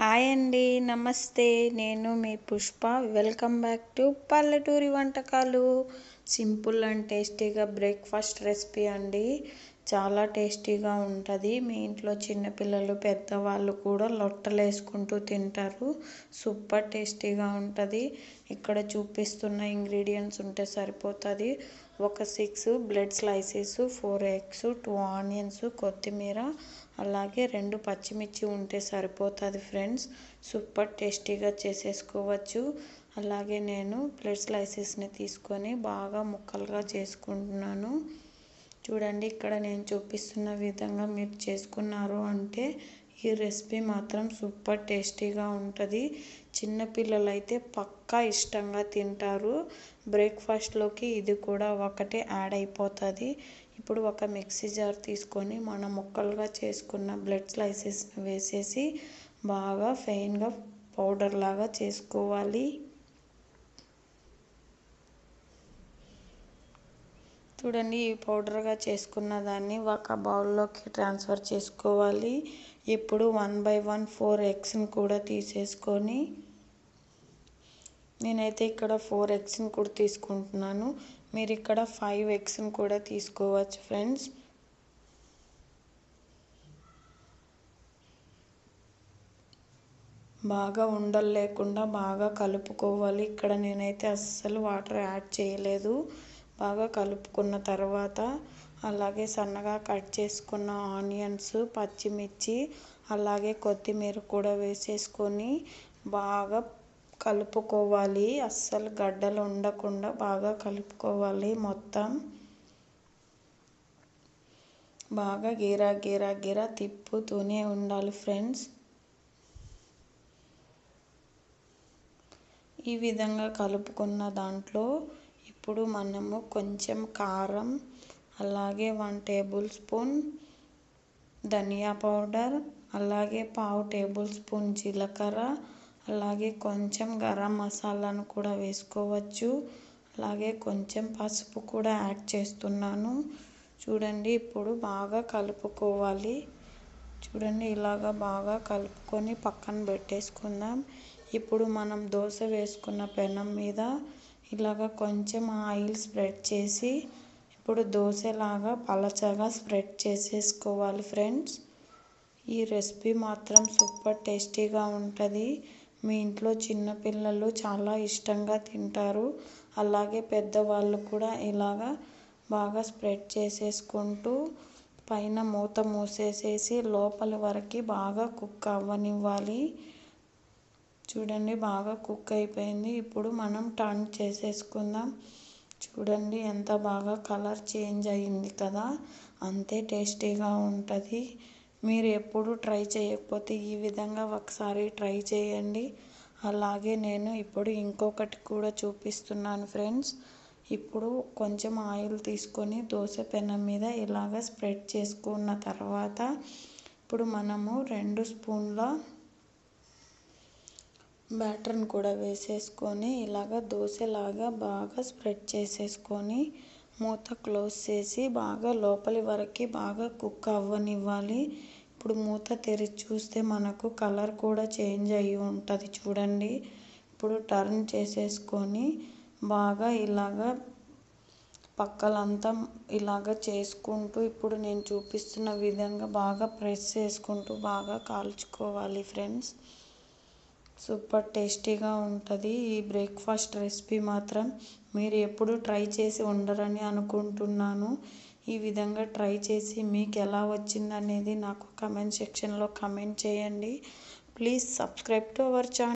Hi అండి నమస్తే. నేను మీ Pushpa. Welcome back to Palleturi Vantakalu. Simple and టేస్టీగా బ్రేక్ఫాస్ట్ రెసిపీ అండి. చాలా టేస్టీగా ఉంటుంది. మీ ఇంట్లో చిన్నపిల్లలు పెద్దవాళ్ళు కూడా లొట్టలు వేసుకుంటూ తింటారు. సూపర్ టేస్టీగా ఉంటుంది. ఇక్కడ చూపిస్తున్న ఇంగ్రీడియంట్స్ ఉంటే సరిపోతుంది. ఒక six bread slices four eggs two onions కొత్తిమీర అలాగే రెండు పచ్చిమిర్చి ఉంటే సరిపోతుంది ఫ్రెండ్స్. సూపర్ టేస్టీగా చేసేసుకోవచ్చు. అలాగే నేను బ్లడ్ స్లైసెస్ని తీసుకొని బాగా ముక్కలుగా చేసుకుంటున్నాను. చూడండి ఇక్కడ నేను చూపిస్తున్న విధంగా మీరు చేసుకున్నారు అంటే ఈ రెసిపీ మాత్రం సూపర్ టేస్టీగా ఉంటుంది. చిన్నపిల్లలైతే అయితే పక్కా ఇష్టంగా తింటారు. బ్రేక్ఫాస్ట్లోకి ఇది కూడా ఒకటే యాడ్ అయిపోతుంది. ఇప్పుడు ఒక మిక్సీ జార్ తీసుకొని మనం ముక్కలుగా చేసుకున్న బ్లడ్ స్లైసెస్ వేసేసి బాగా ఫెయిన్గా పౌడర్ లాగా చేసుకోవాలి. చూడండి ఈ పౌడర్గా చేసుకున్న దాన్ని ఒక బౌల్లోకి ట్రాన్స్ఫర్ చేసుకోవాలి. ఇప్పుడు వన్ బై వన్ ఫోర్ ఎగ్స్ని కూడా తీసేసుకొని నేనైతే ఇక్కడ ఫోర్ ఎగ్స్ని కూడా తీసుకుంటున్నాను. మీరు ఇక్కడ ఫైవ్ ఎగ్స్ని కూడా తీసుకోవచ్చు ఫ్రెండ్స్. బాగా ఉండలు లేకుండా బాగా కలుపుకోవాలి. ఇక్కడ నేనైతే అస్సలు వాటర్ యాడ్ చేయలేదు. బాగా కలుపుకున్న తర్వాత అలాగే సన్నగా కట్ చేసుకున్న ఆనియన్స్ పచ్చిమిర్చి అలాగే కొత్తిమీర కూడా వేసేసుకొని బాగా కలుపుకోవాలి. అస్సలు గడ్డలు ఉండకుండా బాగా కలుపుకోవాలి మొత్తం. బాగా గీరా గీరా గీరా తిప్పుతూనే ఉండాలి ఫ్రెండ్స్. ఈ విధంగా కలుపుకున్న దాంట్లో ఇప్పుడు మనము కొంచెం కారం అలాగే వన్ టేబుల్ స్పూన్ ధనియా పౌడర్ అలాగే పావు టేబుల్ స్పూన్ జీలకర్ర అలాగే కొంచెం గరం మసాలాను కూడా వేసుకోవచ్చు. అలాగే కొంచెం పసుపు కూడా యాడ్ చేస్తున్నాను. చూడండి ఇప్పుడు బాగా కలుపుకోవాలి. చూడండి ఇలాగ బాగా కలుపుకొని పక్కన పెట్టేసుకుందాం. ఇప్పుడు మనం దోశ వేసుకున్న పెనం మీద ఇలాగ కొంచెం ఆయిల్ స్ప్రెడ్ చేసి ఇప్పుడు దోశలాగా పలచగా స్ప్రెడ్ చేసేసుకోవాలి ఫ్రెండ్స్. ఈ రెసిపీ మాత్రం సూపర్ టేస్టీగా ఉంటుంది. మీ ఇంట్లో చిన్నపిల్లలు చాలా ఇష్టంగా తింటారు. అలాగే పెద్దవాళ్ళు కూడా ఇలాగ బాగా స్ప్రెడ్ చేసేసుకుంటూ పైన మూత మూసేసేసి లోపలి వరకు బాగా కుక్ అవ్వనివ్వాలి. చూడండి బాగా కుక్ అయిపోయింది. ఇప్పుడు మనం టర్న్ చేసేసుకుందాం. చూడండి ఎంత బాగా కలర్ చేంజ్ అయ్యింది కదా. అంతే టేస్టీగా ఉంటుంది. మీరు ఎప్పుడు ట్రై చేయకపోతే ఈ విధంగా ఒకసారి ట్రై చేయండి. అలాగే నేను ఇప్పుడు ఇంకొకటి కూడా చూపిస్తున్నాను ఫ్రెండ్స్. ఇప్పుడు కొంచెం ఆయిల్ తీసుకొని దోశ పెనం మీద ఇలాగ స్ప్రెడ్ చేసుకున్న తర్వాత ఇప్పుడు మనము రెండు స్పూన్ల బ్యాటర్ని కూడా వేసేసుకొని ఇలాగ దోశలాగా బాగా స్ప్రెడ్ చేసేసుకొని మూత క్లోజ్ చేసి బాగా లోపలి వరకు బాగా కుక్ అవ్వనివ్వాలి. ఇప్పుడు మూత తెరిచి చూస్తే మనకు కలర్ కూడా చేంజ్ అయ్యి ఉంటుంది చూడండి. ఇప్పుడు టర్న్ చేసేసుకొని బాగా ఇలాగ పక్కలంతా ఇలాగ చేసుకుంటూ ఇప్పుడు నేను చూపిస్తున్న విధంగా బాగా ప్రెస్ చేసుకుంటూ బాగా కాల్చుకోవాలి ఫ్రెండ్స్. సూపర్ టేస్టీగా ఉంటుంది. ఈ బ్రేక్ఫాస్ట్ రెసిపీ మాత్రం మీరు ఎప్పుడు ట్రై చేసి ఉండరని అనుకుంటున్నాను. ఈ విధంగా ట్రై చేసి మీకు ఎలా వచ్చిందనేది నాకు కమెంట్ సెక్షన్లో కమెంట్ చేయండి. Please subscribe to our channel.